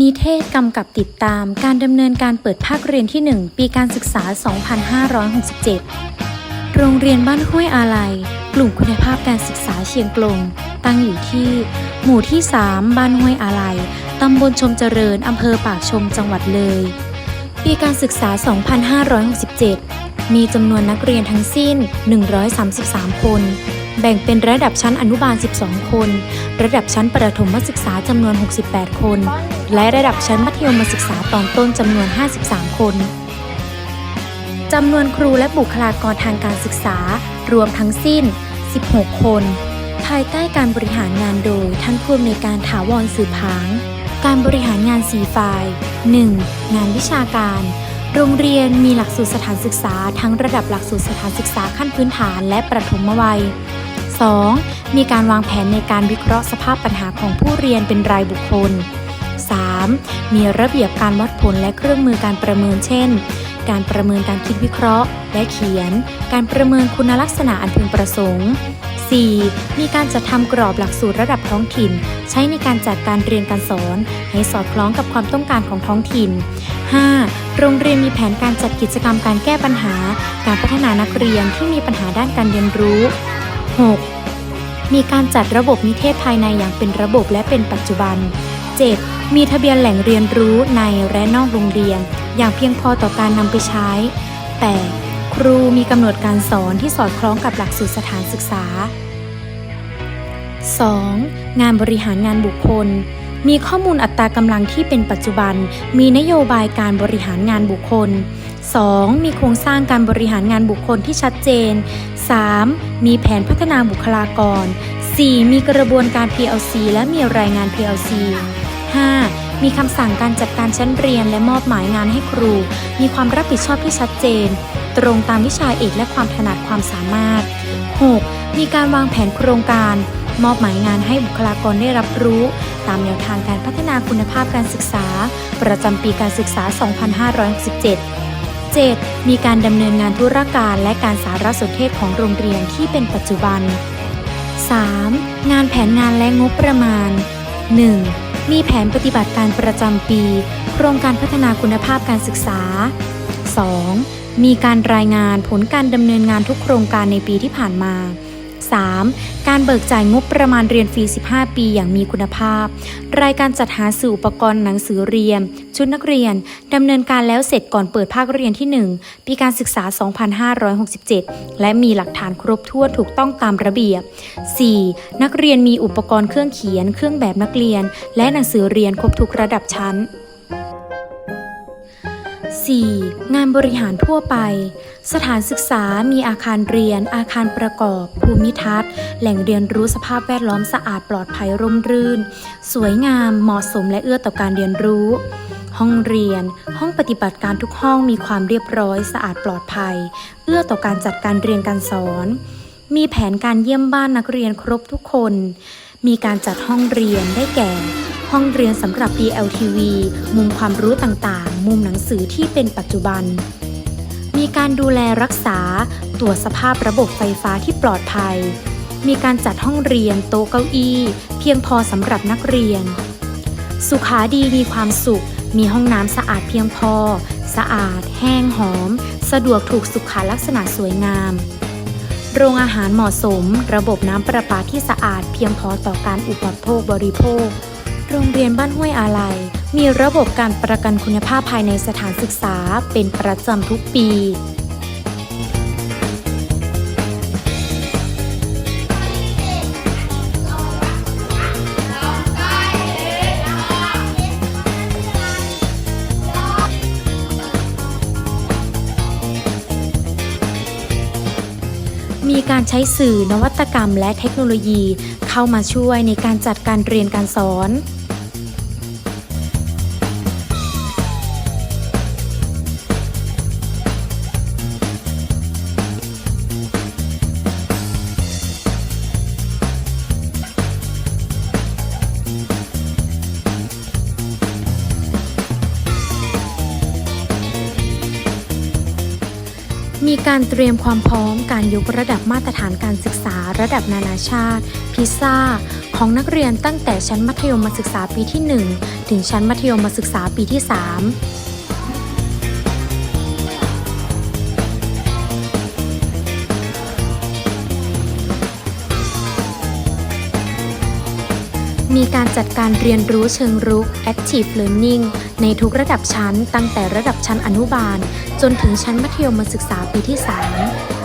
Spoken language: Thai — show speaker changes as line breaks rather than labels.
นิเทศกำกับติดตามการดำเนินการเปิดภาคเรียนที่ 1 ปีการศึกษา 2567 โรงเรียนบ้านห้วยอาลัย กลุ่มคุณภาพการศึกษาเชียงกลง ตั้งอยู่ที่ หมู่ที่ 3 บ้านห้วยอาลัย ตำบลชมเจริญ อำเภอปากชมจังหวัดเลย ปีการศึกษา 2567 มีจำนวนนักเรียนทั้งสิ้น 133 คน แบ่งเป็นระดับชั้นอนุบาล 12 คน ระดับชั้นประถมศึกษาจำนวน 68 คน และระดับชั้นมัธยมศึกษาตอนต้นจำนวน 53 คนจำนวนครูและบุคลากรทางการศึกษารวมทั้งสิ้น 16 คน ภายใต้การบริหารงานโดยท่านผู้อำนวยการถาวรสืบผาง การบริหารงาน 4 ฝ่าย 1. งานวิชาการ โรงเรียนมีหลักสูตรสถานศึกษา ทั้งระดับหลักสูตรสถานศึกษาขั้นพื้นฐานและประถมวัย 2. มีการวางแผนในการวิเคราะห์สภาพปัญหาของผู้เรียนเป็นรายบุคคล 3. มีระเบียบการวัดผลและเครื่องมือการประเมินเช่น การประเมินการคิดวิเคราะห์ และเขียน การประเมินคุณลักษณะอันพึงประสงค์ 4. มีการจัดทำกรอบหลักสูตรระดับท้องถิ่น ใช้ในการจัดการเรียนการสอน ให้สอดคล้องกับความต้องการของท้องถิ่น 5. โรงเรียนมีแผนการจัดกิจกรรมการแก้ปัญหา การพัฒนานักเรียนที่มีปัญหาด้านการเรียนรู้ 6. มีการจัดระบบนิเทศภายในอย่างเป็นระบบและเป็นปัจจุบัน 7. มีทะเบียนแหล่งเรียนรู้ในและนอกโรงเรียน อย่างเพียงพอต่อการนำไปใช้ 8. ครูมีกำหนดการสอนที่สอดคล้องกับหลักสูตรสถานศึกษา 2. งานบริหารงานบุคคล มีข้อมูลอัตรากำลังที่เป็นปัจจุบัน มีนโยบายการบริหารงานบุคคล 2. มีโครงสร้างการบริหารงานบุคคลที่ชัดเจน 3. มีแผนพัฒนาบุคลากร 4. มีกระบวนการ PLC และมีรายงาน PLC 5. มีคำสั่งการจัดการชั้นเรียนและมอบหมายงานให้ครู มีความรับผิดชอบที่ชัดเจน ตรงตามวิชาเอกและความถนัดความสามารถ 6. มีการวางแผนโครงการ มอบหมายงานให้บุคลากรได้รับรู้ ตามแนวทางการพัฒนาคุณภาพการศึกษา ประจำปีการศึกษา 2567 7. มีการดำเนินงานธุรการและการสารสนเทศของโรงเรียนที่เป็นปัจจุบัน 3. งานแผนงานและงบประมาณ 1. มีแผนปฏิบัติการประจำปี โครงการพัฒนาคุณภาพการศึกษา 2. มีการรายงานผลการดำเนินงานทุกโครงการในปีที่ผ่านมา 3. การเบิกจ่ายงบประมาณเรียนฟรี 15 ปีอย่างมีคุณภาพ รายการจัดหาสื่ออุปกรณ์หนังสือเรียน ชุดนักเรียน ดำเนินการแล้วเสร็จก่อนเปิดภาคเรียนที่ 1 ปีการศึกษา 2567 และมีหลักฐานครบถ้วนถูกต้องตามระเบียบ 4. นักเรียนมีอุปกรณ์เครื่องเขียน เครื่องแบบนักเรียน และหนังสือเรียนครบทุกระดับชั้น 4. งานบริหารทั่วไป สถานศึกษามีอาคารเรียน อาคารประกอบ ภูมิทัศน์ แหล่งเรียนรู้สภาพแวดล้อมสะอาดปลอดภัยร่มรื่น สวยงาม เหมาะสมและเอื้อต่อการเรียนรู้ ห้องเรียน ห้องปฏิบัติการทุกห้องมีความเรียบร้อย สะอาดปลอดภัย เอื้อต่อการจัดการเรียนการสอน มีแผนการเยี่ยมบ้านนักเรียนครบทุกคน มีการจัดห้องเรียนได้แก่ ห้องเรียนสำหรับ DLTV มุมความรู้ต่างๆ มุมหนังสือที่เป็นปัจจุบัน มีการดูแลรักษา ตรวจสภาพระบบไฟฟ้าที่ปลอดภัย มีการจัดห้องเรียนโต๊ะเก้าอี้ เพียงพอสำหรับนักเรียน สุขาดีมีความสุข มีห้องน้ำสะอาดเพียงพอ สะอาด แห้งหอม สะดวกถูกสุขลักษณะสวยงามโรงอาหารเหมาะสม ระบบน้ำประปาที่สะอาดเพียงพอต่อการอุปโภคบริโภค โรงเรียนบ้านห้วยอาลัย มีระบบการประกันคุณภาพภายในสถานศึกษาเป็นประจำทุกปี มีการใช้สื่อนวัตกรรมและเทคโนโลยีเข้ามาช่วยในการจัดการเรียนการสอน มีการเตรียมความพร้อมการยกระดับมาตรฐานการศึกษาระดับนานาชาติ พิซซ่า ของนักเรียนตั้งแต่ชั้นมัธยมศึกษาปีที่ 1 ถึงชั้นมัธยมศึกษาปีที่ 3 มีการจัดการเรียนรู้เชิงรุก Active Learning ในทุกระดับชั้นตั้งแต่ระดับชั้นอนุบาล จนถึงชั้นมัธยมศึกษาปีที่ 3